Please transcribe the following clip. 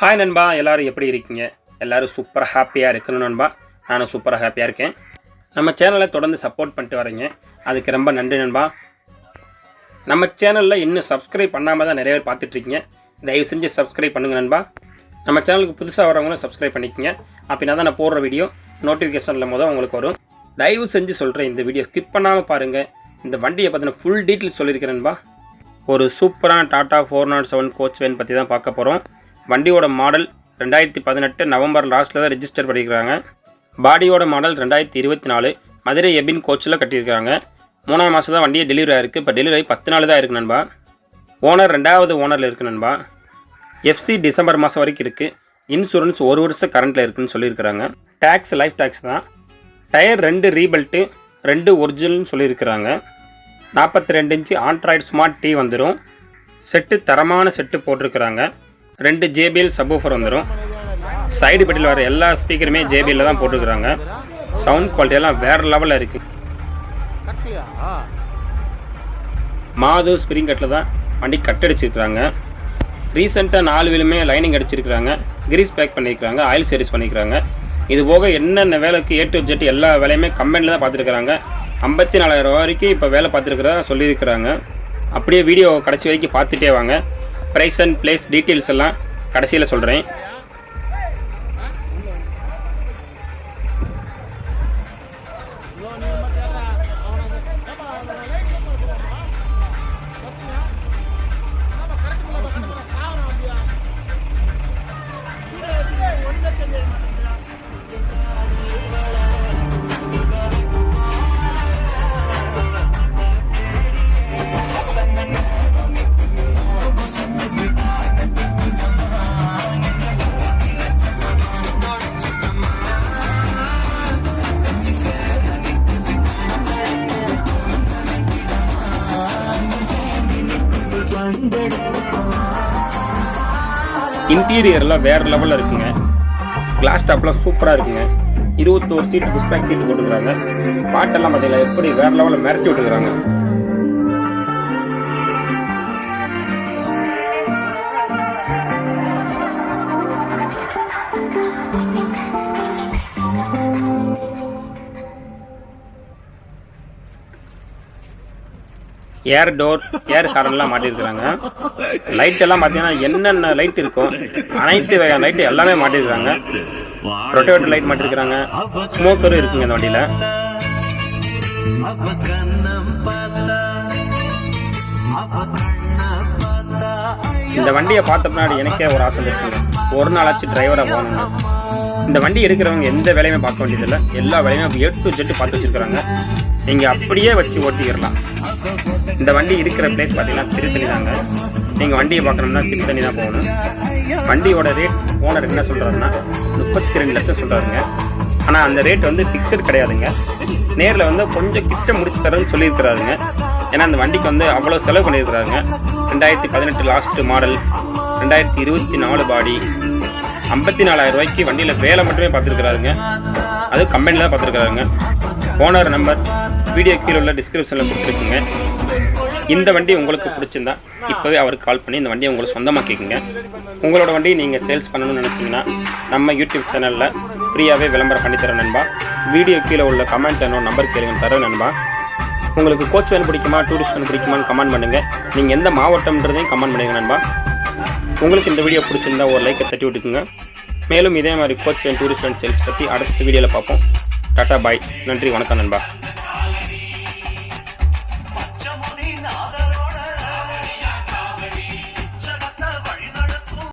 Hi நண்பா எல்லோரும் எப்படி இருக்கீங்க? எல்லோரும் சூப்பராக ஹாப்பியாக இருக்கணும் நண்பா. நானும் சூப்பராக ஹாப்பியாக இருக்கேன். நம்ம சேனலை தொடர்ந்து சப்போர்ட் பண்ணிட்டு வரீங்க அதுக்கு ரொம்ப நன்றி நண்பா. நம்ம சேனலில் இன்னும் சப்ஸ்கிரைப் பண்ணாமல் தான் நிறைய பேர் பார்த்துட்ருக்கீங்க தயவு செஞ்சு சப்ஸ்கிரைப் பண்ணுங்க நண்பா. நம்ம சேனலுக்கு புதுசாக வரவங்களும் சப்ஸ்கிரைப் பண்ணிக்கங்க. அப்படின்னா தான் நான் போடுற வீடியோ நோட்டிஃபிகேஷனில் மொதல் உங்களுக்கு வரும். தயவு செஞ்சு சொல்கிறேன் இந்த வீடியோ ஸ்கிப் பண்ணாமல் பாருங்கள் இந்த வண்டியை பற்றின ஃபுல் டீட்டெயில்ஸ் சொல்லியிருக்கிறேன்பா ஒரு சூப்பரான Tata four nought seven coach van பற்றி தான் பார்க்க போகிறோம் வண்டியோட மாடல் ரெண்டாயிரத்தி பதினெட்டு நவம்பர் லாஸ்ட்டில் தான் ரெஜிஸ்டர் பண்ணியிருக்கிறாங்க பாடியோட மாடல் ரெண்டாயிரத்தி இருபத்தி நாலு மதுரை எபின் கோச்சில் கட்டியிருக்காங்க. மூணாம் மாதம் தான் வண்டியை டெலிவரி ஆயிருக்கு. இப்போ டெலிவரி பத்து நாள் தான் இருக்குது நண்பா. ஓனர் ரெண்டாவது ஓனரில் இருக்குது நண்பா. எஃப்சி டிசம்பர் மாதம் வரைக்கும் இருக்குது இன்சூரன்ஸ் ஒரு வருஷம் கரண்ட்டில் இருக்குதுன்னு சொல்லியிருக்கிறாங்க. டேக்ஸ் லைஃப் டேக்ஸ் தான். டயர் ரெண்டு ரீபெல்ட்டு ரெண்டு ஒரிஜினல்னு சொல்லியிருக்கிறாங்க. நாற்பத்தி ரெண்டு இன்ச்சு ஆண்ட்ராய்டு ஸ்மார்ட் டி வந்துடும் செட்டு தரமான செட்டு போட்டிருக்கிறாங்க. ரெண்டு ஜேபிஎல் சப்வூஃபர் வந்துடும் சைடு பெட்டில் வர எல்லா ஸ்பீக்கருமே ஜேபிஎல்ல தான் போட்டிருக்கிறாங்க. சவுண்ட் குவாலிட்டி எல்லாம் வேறு லெவலில் இருக்குது மாது ஸ்ப்ரிங் கட்டில் தான் வண்டி கட் அடிச்சிருக்கிறாங்க. ரீசெண்டாக நாலு வீலுமே லைனிங் அடிச்சிருக்கிறாங்க. கிரீஸ் பேக் பண்ணியிருக்கிறாங்க ஆயில் சர்வீஸ் பண்ணியிருக்கிறாங்க இது போக என்னென்ன வேலைக்கு ஏ டு ஜெட் எல்லா வேலையுமே கம்பெனியில் தான் பார்த்துருக்குறாங்க. ஐம்பத்தி நாலாயிரம் ரூபா வரைக்கும் இப்போ வேலை பார்த்துருக்குறதா சொல்லியிருக்கிறாங்க. அப்படியே வீடியோ கடைசி வரைக்கும் பார்த்துட்டே வாங்க. ப்ரைஸ் அண்ட் பிளேஸ் டீட்டெயில்ஸ் எல்லாம் கடைசியில் சொல்கிறேன் இன்டீரியர்லாம் வேறு லெவலில் இருக்குங்க. கிளாஸ் டாப்லாம் சூப்பராக இருக்குங்க. இருபத்தோரு சீட்டு புஷ்பேக் சீட்டு போட்டுக்கிறாங்க பாட்டெல்லாம் பார்த்தீங்களா எப்படி வேறு லெவலில் மிரட்டி விட்டுக்கிறாங்க ஏர் டோர் ஏர் சாரன்லாம் மாட்டியிருக்கிறாங்க லைட் எல்லாம் பார்த்தீங்கன்னா என்னென்ன லைட் இருக்கும் அனைத்து வகையான லைட் எல்லாமே மாட்டியிருக்கிறாங்க ரொட்டேட்டர் லைட் மாட்டிருக்கிறாங்க. ஸ்மோக்கரும் இருக்குங்க இந்த வண்டியில். இந்த வண்டியை பார்த்த பின்னாடி எனக்கே ஒரு ஆசை வந்துருச்சுங்க. ஒரு நாளாச்சும் டிரைவராக போகணுங்க இந்த வண்டி எடுக்கிறவங்க எந்த வேலையுமே பார்க்க வேண்டியதில்லை. எல்லா வேலையுமே ஏ டு ஜெட்டு பார்த்து வச்சிருக்கிறாங்க. நீங்கள் அப்படியே வச்சு ஓட்டிக்கிறலாம் இந்த வண்டி இருக்கிற பிளேஸ் பார்த்தீங்கன்னா திருத்தணி தாங்க நீங்கள் வண்டியை பார்க்கணும்னா திருத்தணி தான் போகணும். வண்டியோட ரேட் ஓனர் என்ன சொல்கிறாருன்னா முப்பத்தி ரெண்டு லட்சம் சொல்கிறாருங்க ஆனால் அந்த ரேட் வந்து ஃபிக்ஸட் கிடையாதுங்க. நேரில் வந்து கொஞ்சம் கிட்ட முடிச்சு தரேன்னு சொல்லியிருக்கிறாருங்க. ஏன்னா அந்த வண்டிக்கு வந்து அவ்வளோ செலவு பண்ணியிருக்கிறாருங்க. ரெண்டாயிரத்தி பதினெட்டு லாஸ்ட்டு மாடல் ரெண்டாயிரத்தி இருபத்தி நாலு பாடி ஐம்பத்தி நாலாயிரம் ரூபாய்க்கு வண்டியில் வேலை மட்டுமே பார்த்துருக்குறாருங்க. அது கம்பெனியில் தான் பார்த்துருக்குறாருங்க. ஓனர் நம்பர் வீடியோ கீழே உள்ள டிஸ்கிரிப்ஷனில் கொடுத்துருக்குங்க. இந்த வண்டி உங்களுக்கு பிடிச்சிருந்தா இப்போவே அவருக்கு கால் பண்ணி இந்த வண்டியை உங்களுக்கு சொந்தமாக கேட்குங்க உங்களோட வண்டி நீங்கள் சேல்ஸ் பண்ணணும்னு நினச்சிங்கன்னா நம்ம யூடியூப் சேனலில் ஃப்ரீயாகவே விளம்பரம் பண்ணித்தரேன் நண்பா. வீடியோ கீழே உள்ள கமெண்ட் என்னோட நம்பர் கேளுங்க தரேன் நண்பா. உங்களுக்கு கோச் வேன் பிடிக்குமா டூரிஸ்ட் வேன் பிடிக்குமான்னு கமெண்ட் பண்ணுங்கள் நீங்கள் எந்த மாவட்டம்ன்றதையும் கமெண்ட் பண்ணுங்கள் நண்பா. உங்களுக்கு இந்த வீடியோ பிடிச்சிருந்தா ஒரு லைக்கை தட்டி விட்டுக்குங்க. மேலும் இதே மாதிரி coach van tourist van sales பற்றி அடுத்த வீடியோவில் பார்ப்போம். Tata bye. நன்றி வணக்கம் நண்பா.